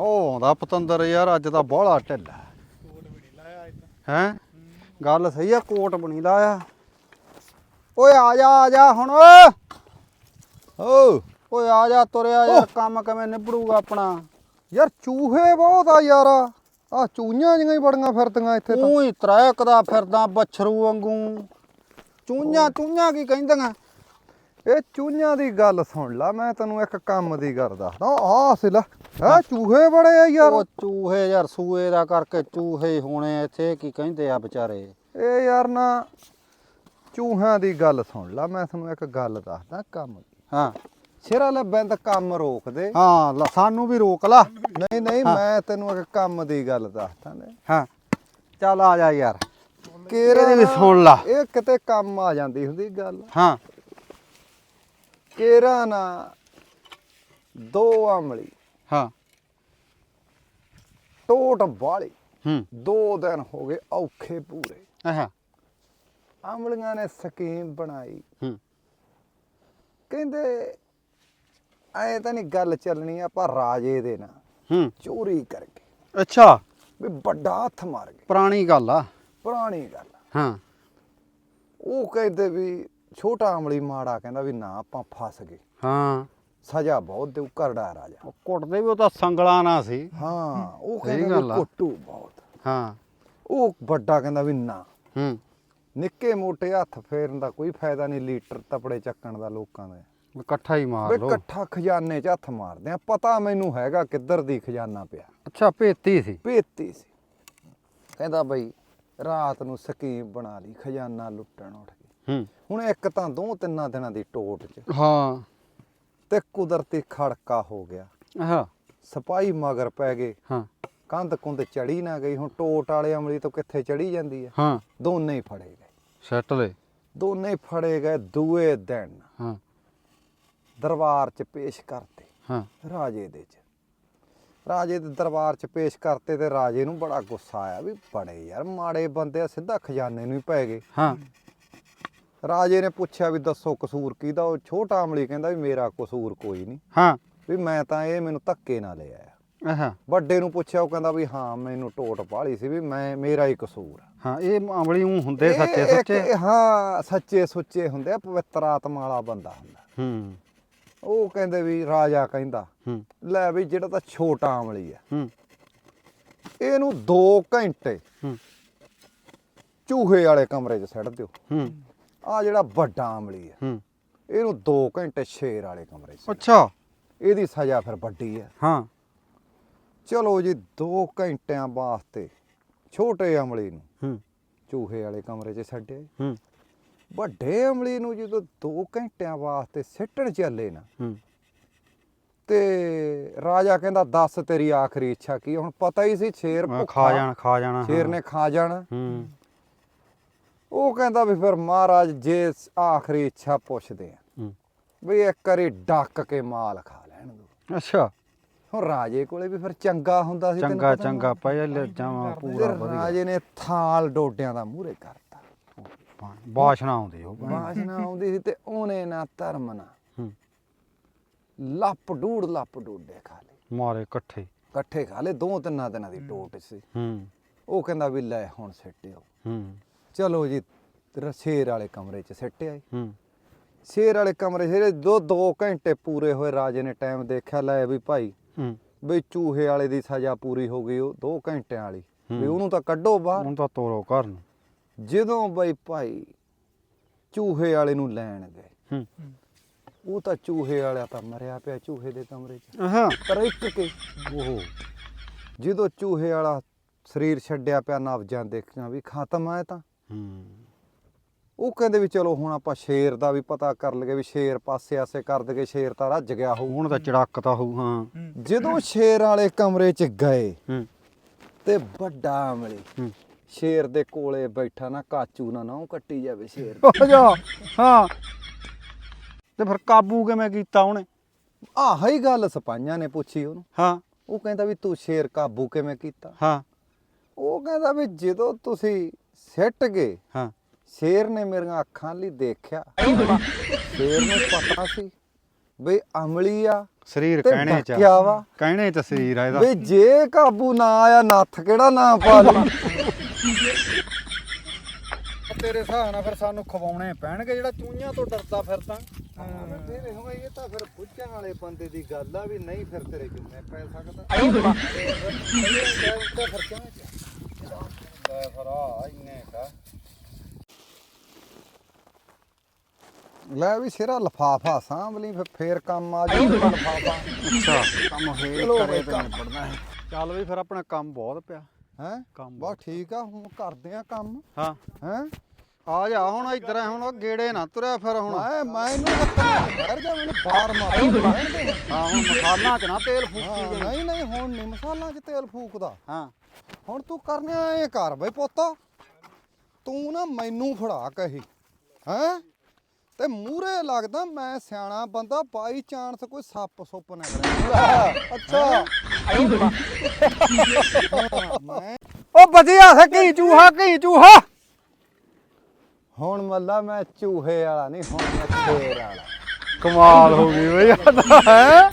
ਉਹ ਆਉਂਦਾ ਪਤੰਦਰ ਯਾਰ ਅੱਜ ਤਾਂ ਬਾਹਲਾ ਢਿੱਲਾ ਹੈ? ਗੱਲ ਸਹੀ ਆ ਕੋਟ ਬਣੀ ਲਾਇਆ। ਓਏ ਆ ਜਾ ਆ ਜਾ ਹੁਣ ਓ। ਓਏ ਆ ਜਾ ਤੁਰਿਆ ਯਾਰ ਕੰਮ ਕਿਵੇਂ ਨਿਬੜੂਗਾ ਆਪਣਾ? ਯਾਰ ਚੂਹੇ ਬਹੁਤ ਆ ਯਾਰ। ਆ ਚੂਹੀਆਂ ਜਿਹੀਆਂ ਹੀ ਬੜੀਆਂ ਫਿਰਦੀਆਂ ਇੱਥੇ ਤਾਂ। ਹੀ ਤਰੈਕਦਾ ਫਿਰਦਾ ਬੱਛਰੂ ਵਾਂਗੂ। ਚੂਈਆਂ ਚੂਈਆਂ ਕੀ ਕਹਿੰਦੀਆਂ? ਇਹ ਚੂਹੀਆਂ ਦੀ ਗੱਲ ਸੁਣ ਲਾ ਮੈਂ ਤੈਨੂੰ ਇੱਕ ਕੰਮ ਦੀ ਗੱਲ ਦੱਸਦਾ। ਆ ਸਿਲਾ। ਹੈ। ਚੂਹੇ ਬੜੇ ਆ ਯਾਰ। ਉਹ ਚੂਹੇ ਯਾਰ ਸੂਏ ਦਾ ਕਰਕੇ ਚੂਹੇ ਹੋਣੇ ਇੱਥੇ ਕੀ ਕਹਿੰਦੇ ਆ ਵਿਚਾਰੇ? ਇਹ ਯਾਰ ਨਾ ਚੂਹਿਆਂ ਦੀ ਗੱਲ ਸੁਣ ਲਾ ਮੈਂ ਤੈਨੂੰ ਇੱਕ ਗੱਲ ਦੱਸਦਾ ਕੰਮ ਦੀ। ਹਾਂ। ਸਿਰਾ ਲੈ ਬੰਦ ਕੰਮ ਰੋਕ ਦੇ। ਹਾਂ ਲਾ, ਸਾਨੂੰ ਵੀ ਰੋਕ ਲਾ। ਨਹੀਂ ਨਹੀਂ ਮੈਂ ਤੈਨੂੰ ਇੱਕ ਕੰਮ ਦੀ ਗੱਲ ਦੱਸਦਾ ਨੇ। ਹਾਂ। ਚੱਲ ਆ ਜਾ ਯਾਰ। ਇਹਦੀ ਵੀ ਸੁਣ ਲਾ। ਇਹ ਕਿਤੇ ਕੰਮ ਆ ਜਾਂਦੀ ਹੁੰਦੀ ਗੱਲ। ਹਾਂ। ਕੇਰਾ ਨਾ ਦੋ ਅਮਲੀ ਹਾਂ। ਟੋਟ ਵਾਲੀ। ਹੂੰ। ਦੋ ਦਿਨ ਹੋ ਗਏ ਔਖੇ ਪੂਰੇ। ਆਹਾਂ ਅਮਲੀਆਂ ਨੇ ਸਕੀਮ ਬਣਾਈ। ਹੂੰ। ਕਹਿੰਦੇ ਐ ਤਾਂ ਨਹੀਂ ਗੱਲ ਚੱਲਣੀ ਆਪਾਂ ਰਾਜੇ ਦੇ ਨਾਲ ਹੂੰ। ਚੋਰੀ ਕਰਕੇ। ਅੱਛਾ। ਵੀ ਵੱਡਾ ਹੱਥ ਮਾਰ ਗਏ। ਪੁਰਾਣੀ ਗੱਲ ਆ। ਪੁਰਾਣੀ ਗੱਲ ਆ। ਹਾਂ। ਉਹ ਕਹਿੰਦੇ ਵੀ ਛੋਟਾ ਅਮਲੀ ਮਾੜਾ ਕਹਿੰਦਾ ਵੀ ਨਾ ਆਪਾਂ ਫਸ ਗਏ। ਹਾਂ। ਸਜ਼ਾ ਬਹੁਤ ਦੇਉ ਕਰੜਾ ਰਾਜਾ। ਉਹ ਕੁੱਟਦੇ ਵੀ ਉਹ ਤਾਂ ਸੰਗਲਾ ਨਾ ਸੀ। ਹਾਂ ਉਹ ਕਹਿੰਦਾ ਵੀ। ਕੁੱਟੂ ਬਹੁਤ। ਹਾਂ। ਉਹ ਵੱਡਾ ਕਹਿੰਦਾ ਵੀ ਨਾ। ਹੂੰ। ਨਿੱਕੇ ਮੋਟੇ ਹੱਥ ਫੇਰਨ ਦਾ ਕੋਈ ਫਾਇਦਾ ਨਹੀਂ ਲੀਟਰ ਤਪੜੇ ਚੱਕਣ ਦਾ ਲੋਕਾਂ ਦਾ। ਇਕੱਠਾ ਹੀ ਮਾਰ ਲੋ ਇਕੱਠਾ ਖਜ਼ਾਨੇ 'ਚ ਹੱਥ ਮਾਰਦੇ ਆ। ਪਤਾ ਮੈਨੂੰ ਹੈਗਾ ਕਿੱਧਰ ਦੀ ਖਜ਼ਾਨਾ ਪਿਆ। ਅੱਛਾ ਭੇਤੀ ਸੀ। ਭੇਤੀ ਸੀ। ਕਹਿੰਦਾ ਬਈ ਰਾਤ ਨੂੰ ਸਕੀਮ ਬਣਾ ਲਈ ਖਜ਼ਾਨਾ ਲੁੱਟਣ ਉੱਠ ਹੂੰ। ਹੁਣ ਇੱਕ ਤਾਂ ਦੋ ਤਿੰਨਾਂ ਦਿਨਾਂ ਦੀ ਟੋਟ 'ਚ। ਹਾਂ। ਤੇ ਕੁਦਰਤੀ ਖੜਕਾ ਹੋ ਗਿਆ। ਆਹ ਸਿਪਾਹੀ ਮਗਰ ਪੈ ਗਏ। ਹਾਂ। ਕੰਧ ਕੁੰਦ ਚੜੀ ਨਾ ਗਈ। ਹੁਣ ਟੋਟ ਵਾਲੇ ਅਮਲੀ ਤੋਂ ਕਿੱਥੇ ਚੜੀ ਜਾਂਦੀ ਹੈ ਹਾਂ। ਦੋਨੇ ਹੀ ਫੜੇ ਗਏ। ਸੈੱਟ ਦੋਨੇ ਹੀ ਫੜੇ ਗਏ ਦੂਏ ਦਿਨ। ਹਾਂ। ਦਰਬਾਰ 'ਚ ਪੇਸ਼ ਕਰਤੇ। ਹਾਂ। ਰਾਜੇ ਦੇ 'ਚ। ਰਾਜੇ ਦੇ ਦਰਬਾਰ 'ਚ ਪੇਸ਼ ਕਰਤੇ ਤੇ ਰਾਜੇ ਨੂੰ ਬੜਾ ਗੁੱਸਾ ਆਇਆ ਵੀ ਬੜੇ ਯਾਰ ਮਾੜੇ ਬੰਦੇ ਆ ਸਿੱਧਾ ਖਜ਼ਾਨੇ ਨੂੰ ਹੀ ਪੈ ਗਏ। ਹਾਂ। ਰਾਜੇ ਨੇ ਪੁੱਛਿਆ ਵੀ ਦੱਸੋ ਕਸੂਰ ਕਿਹਦਾ? ਉਹ ਛੋਟਾ ਅਮਲੀ ਕਹਿੰਦਾ ਵੀ ਮੇਰਾ ਕਸੂਰ ਕੋਈ ਨਹੀਂ। ਹਾਂ। ਵੀ ਮੈਂ ਤਾਂ ਇਹ ਮੈਨੂੰ ਧੱਕੇ ਨਾਲ ਲਿਆ ਆ ਆਹ ਵੱਡੇ ਨੂੰ ਪੁੱਛਿਆ ਉਹ ਕਹਿੰਦਾ ਵੀ ਹਾਂ ਮੈਨੂੰ ਟੋਟ ਪਾਲੀ ਸੀ ਵੀ ਮੈਂ ਮੇਰਾ ਹੀ ਕਸੂਰ ਆ। ਹਾਂ ਇਹ ਅਮਲੀ ਊਂ ਹੁੰਦੇ ਸੱਚੇ ਸੱਚੇ? ਹਾਂ ਸੱਚੇ ਸੁੱਚੇ ਹੁੰਦੇ ਆ ਪਵਿੱਤਰ ਆਤਮਾ ਵਾਲਾ ਬੰਦਾ ਹੁੰਦਾ। ਹੂੰ। ਉਹ ਕਹਿੰਦੇ ਵੀ ਰਾਜਾ ਕਹਿੰਦਾ ਹੂੰ। ਲੈ ਵੀ ਜਿਹੜਾ ਤਾਂ ਛੋਟਾ ਅਮਲੀ ਆ। ਹੂੰ। ਇਹਨੂੰ 2 ਘੰਟੇ ਹੂੰ। ਚੂਹੇ ਵਾਲੇ ਕਮਰੇ 'ਚ ਸੱਟ ਦਿਓ। ਹੂੰ। ਆ ਜਿਹੜਾ ਵੱਡਾ ਅਮਲੀ ਆ ਹੂੰ। ਇਹਨੂੰ 2 ਘੰਟੇ ਸ਼ੇਰ ਵਾਲੇ ਕਮਰੇ 'ਚ। ਅੱਛਾ। ਇਹਦੀ ਸਜ਼ਾ ਫਿਰ ਵੱਡੀ ਆ ਹਾਂ। ਚਲੋ ਜੀ 2 ਘੰਟਿਆਂ ਵਾਸਤੇ ਛੋਟੇ ਅਮਲੀ ਨੂੰ ਹੂੰ। ਚੂਹੇ ਵਾਲੇ ਕਮਰੇ 'ਚ ਛੱਡਿਆ। ਹੂੰ। ਵੱਡੇ ਅਮਲੀ ਨੂੰ ਜਦੋਂ 2 ਘੰਟਿਆਂ ਵਾਸਤੇ ਸਿੱਟਣ ਚੱਲੇ ਨਾ ਹੂੰ। ਤੇ ਰਾਜਾ ਕਹਿੰਦਾ ਦੱਸ ਤੇਰੀ ਆਖਰੀ ਇੱਛਾ ਕੀ? ਹੁਣ ਪਤਾ ਹੀ ਸੀ ਸ਼ੇਰ ਭੁੱਖਾ ਖਾ ਜਾਣ ਖਾ ਜਾਣਾ ਸ਼ੇਰ ਹਾਂ। ਨੇ ਖਾ ਜਾਣਾ। ਹੂੰ। ਉਹ ਕਹਿੰਦਾ ਵੀ ਫਿਰ ਮਹਾਰਾਜ ਜੇ ਆਖਰੀ ਇੱਛਾ ਪੁੱਛਦੇ ਆ ਵੀ ਇੱਕ ਵਾਰੀ ਡੱਕ ਕੇ ਮਾਲ ਖਾ ਲੈਣ ਦੋ। ਅੱਛਾ। ਹੁਣ ਰਾਜੇ ਕੋਲੇ ਵੀ ਫਿਰ ਚੰਗਾ ਹੁੰਦਾ ਸੀ ਚੰਗਾ ਚੰਗਾ ਪਹਿਲੇ ਜਾਵਾਂ ਤੇ ਪੂਰਾ ਵਧੀਆ। ਰਾਜੇ ਨੇ ਥਾਲ ਡੋਡਿਆਂ ਦਾ ਮੂਹਰੇ ਕਰਤਾ। ਬਾਸ਼ਨਾ ਆਉਂਦੀ ਉਹ ਬਾਸ਼ਨਾ ਆਉਂਦੀ ਸੀ ਤੇ ਉਹਨੇ ਨਾ ਧਰਮ ਨਾ ਲੱਪ ਡੂੜ ਲੱਪ ਡੋਡੇ ਖਾ ਲਏ। ਮਾਰੇ ਇਕੱਠੇ। ਇਕੱਠੇ ਖਾ ਲਏ ਦੋ ਤਿੰਨਾਂ ਦਿਨਾਂ ਦੀ ਟੋਟ ਸੀ। ਹੂੰ। ਉਹ ਕਹਿੰਦਾ ਵੀ ਲੈ ਹੁਣ ਸਿੱਟਿਓ। ਹੂੰ। ਚਲੋ ਜੀ ਰ- ਸ਼ੇਰ ਵਾਲੇ ਕਮਰੇ 'ਚ ਸਿੱਟਿਆ ਜੀ। ਹੂੰ। ਸ਼ੇਰ ਵਾਲੇ ਕਮਰੇ ਜਿਹੜੇ ਦੋ ਦੋ ਘੰਟੇ ਪੂਰੇ ਹੋਏ ਰਾਜੇ ਨੇ ਟਾਈਮ ਦੇਖਿਆ ਲੈ ਵੀ ਭਾਈ ਹੂੰ। ਵੀ ਚੂਹੇ ਵਾਲੇ ਦੀ ਸਜ਼ਾ ਪੂਰੀ ਹੋ ਗਈ ਉਹ 2 ਘੰਟਿਆਂ ਵਾਲੀ। ਵੀ। ਉਹਨੂੰ ਤਾਂ ਕੱਢੋ ਬਾਹਰ। ਹੁਣ ਤਾਂ ਤੋਰੋ ਘਰ ਨੂੰ। ਜਦੋਂ ਬਈ ਭਾਈ ਚੂਹੇ ਵਾਲੇ ਨੂੰ ਲੈਣ ਗਏ ਹੂੰ। ਉਹ ਤਾਂ ਚੂਹੇ ਵਾਲਾ ਤਾਂ ਮਰਿਆ ਪਿਆ ਚੂਹੇ ਦੇ ਕਮਰੇ 'ਚ। ਹਾਂ। ਤਰਕ ਕੇ? ਉਹ। ਜਦੋਂ ਚੂਹੇ ਵਾਲਾ ਸਰੀਰ ਛੱਡਿਆ ਪਿਆ ਨਵਜਾਂ ਦੇਖਿਆ ਵੀ ਖਤਮ ਆ ਇਹ ਤਾਂ। ਹੂੰ। ਉਹ ਕਹਿੰਦੇ ਵੀ ਚਲੋ ਹੁਣ ਆਪਾਂ ਸ਼ੇਰ ਦਾ ਵੀ ਪਤਾ ਕਰ ਲਈਏ ਵੀ ਸ਼ੇਰ ਪਾਸੇ ਆਸੇ ਕਰ ਦਗੇ ਸ਼ੇਰ ਤਾਂ ਰੱਜ ਗਿਆ ਹੋਊ ਹੁਣ ਤਾਂ ਚੜਾਕਤਾ ਹੋਊ ਹਾਂ। ਜਦੋਂ ਸ਼ੇਰ ਵਾਲੇ ਕਮਰੇ 'ਚ ਗਏ ਹੂੰ। ਤੇ ਵੱਡਾ ਅਮਲੀ ਹੂੰ। ਸ਼ੇਰ ਦੇ ਕੋਲੇ ਬੈਠਾ ਨਾ ਕਾਚੂ ਨਾ ਨਾ ਕੱਟੀ ਜਾਵੇ ਸ਼ੇਰ। ਹੋ ਜਾ ਹਾਂ। ਤੇ ਫਿਰ ਕਾਬੂ ਕਿਵੇਂ ਕੀਤਾ ਉਹਨੇ? ਆਹ ਹੀ ਗੱਲ ਸਪਾਈਆਂ ਨੇ ਪੁੱਛੀ ਉਹਨੂੰ। ਹਾਂ। ਉਹ ਕਹਿੰਦਾ ਵੀ ਤੂੰ ਸ਼ੇਰ ਕਾਬੂ ਕਿਵੇਂ ਕੀਤਾ? ਹਾਂ। ਉਹ ਕਹਿੰਦਾ ਵੀ ਜਦੋਂ ਤੁਸੀਂ ਸਿੱਟ ਗਏ। ਹਾਂ। ਸ਼ੇਰ ਨੇ ਮੇਰੀਆਂ ਅੱਖਾਂ ਲਈ ਦੇਖਿਆ। ਸ਼ੇਰ ਨੂੰ ਪਤਾ ਸੀ ਬਈ ਅਮਲੀ ਆ ਸਰੀਰ ਕਹਿਣੇ ਚ ਵਾ। ਕਹਿਣੇ ਚ ਸਰੀਰ ਆ ਇਹਦਾ। ਬਈ ਜੇ ਕਾਬੂ ਨਾ ਆਇਆ ਨੱਥ ਕਿਹੜਾ ਨਾ ਪਾ ਲਈ ਤੇਰੇ ਹਿਸਾਬ ਨਾਲ ਫਿਰ ਸਾਨੂੰ ਖਵਾਉਣੇ ਪੈਣਗੇ ਜਿਹੜਾ ਚੂਹੀਆਂ ਤੋਂ ਡਰਦਾ ਫਿਰਦਾ ਇਹ ਦੇਖੋ ਇਹ ਤਾਂ ਫਿਰ ਪੁੱਛਣ ਵਾਲੇ ਬੰਦੇ ਦੀ ਗੱਲ ਆ ਵੀ ਨਹੀਂ ਫਿਰ ਤੇਰੇ ਕਿੰਨੇ ਪੈ ਸਕਦਾ। ਲੈ ਫਿਰ ਆ ਇੰਨੇ ਕਾ ਲੈ ਵੀ ਸਿਰਾ ਲਫਾਫਾ ਸਾਂਭ ਲਈ ਫਿਰ ਫੇਰ ਕੰਮ ਆ ਜਾਊ। ਲਫਾਫਾ ਅੱਛਾ। ਕੰਮ ਚਲੋ ਕਰੇ ਤੇ। ਨਿਬੜਨਾ ਹੈ। ਚੱਲ ਵੀ ਫਿਰ ਆਪਣਾ ਕੰਮ ਬਹੁਤ ਪਿਆ। ਹੈ? ਕੰਮ ਬਸ ਠੀਕ ਆ ਹੁਣ ਕਰਦੇ ਆ ਕੰਮ। ਹਾਂ। ਹੈ? ਆ ਜਾ ਹੁਣ ਇੱਧਰ ਹੁਣ ਉਹ ਗੇੜੇ ਨਾ ਤੁਰਿਆ ਫਿਰ ਹੁਣ। ਮੈਂ ਮੈਂ ਇਹਨੂੰ ਠਹਿਰ ਜਾ ਮੈਨੂੰ ਬਾਹਰ ਮਾਰ ਹਾਂ ਹੁਣ ਮਸਾਲਾ ਚ ਨਾ ਤੇਲ ਫੂਕੀ ਨਹੀਂ ਨਹੀਂ ਹੁਣ ਨਹੀਂ ਮਸਾਲਾ 'ਚ ਤੇਲ ਫੂਕਦਾ। ਹਾਂ। ਹੁਣ ਤੂੰ ਕਰਨਿਆ ਐ ਕਰ ਬਈ ਪੁੱਤ। ਤੂੰ ਨਾ ਮੈਨੂੰ ਫੜਾ ਕਹੀ। ਹੈ? ਤੇ ਮੂਰੇ ਲੱਗਦਾ ਮੈਂ ਸਿਆਣਾ ਬੰਦਾ, ਬਾਈ ਚਾਂਸ ਕੋਈ ਸੱਪ ਸੁੱਪ ਨਾ ਕਰੇ। ਅੱਛਾ। ਉਹ ਬਚਿਆ ਸੇ ਚੂਹਾ ਕੀ ਚੂਹਾ। ਹੁਣ ਮੱਲਾ ਮੈਂ ਚੂਹੇ ਵਾਲਾ, ਨਹੀਂ ਹੁਣ ਮੈਂ ਸ਼ੇਰ ਵਾਲਾ। ਕਮਾਲ ਹੋ ਗਈ ਬਈ ਹੈ।